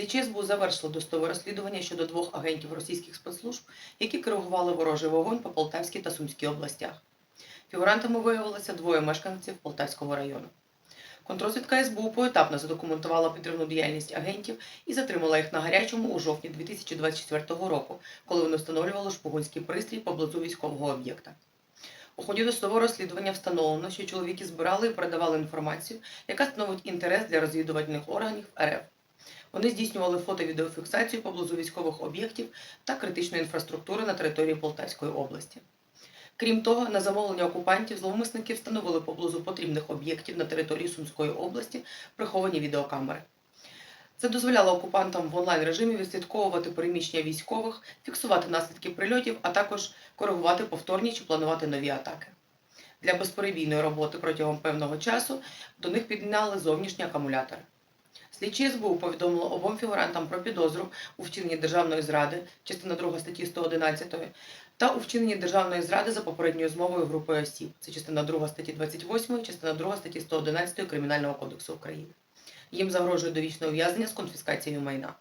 Слідчі СБУ завершили достове розслідування щодо двох агентів російських спецслужб, які коригували ворожий вогонь по Полтавській та Сумській областях. Фігурантами виявилося двоє мешканців Полтавського району. Контрозвідка СБУ поетапно задокументувала підривну діяльність агентів і затримала їх на гарячому у жовтні 2024 року, коли вони встановлювали шпигунський пристрій поблизу військового об'єкта. У ході досудового розслідування встановлено, що чоловіки збирали і передавали інформацію, яка становить інтерес для розвідувальних органів РФ. Вони здійснювали фото-відеофіксацію поблизу військових об'єктів та критичної інфраструктури на території Полтавської області. Крім того, на замовлення окупантів зловмисники встановили поблизу потрібних об'єктів на території Сумської області приховані відеокамери. Це дозволяло окупантам в онлайн режимі відслідковувати переміщення військових, фіксувати наслідки прильотів, а також коригувати повторні чи планувати нові атаки. Для безперебійної роботи протягом певного часу до них підняли зовнішні акумулятори. Слідчі СБУ повідомило обом фігурантам про підозру у вчиненні державної зради, частина 2 статті 111, та у вчиненні державної зради за попередньою змовою групи осіб. Це частина 2 статті 28, частина 2 статті 111 Кримінального кодексу України. Їм загрожує довічне ув'язнення з конфіскацією майна.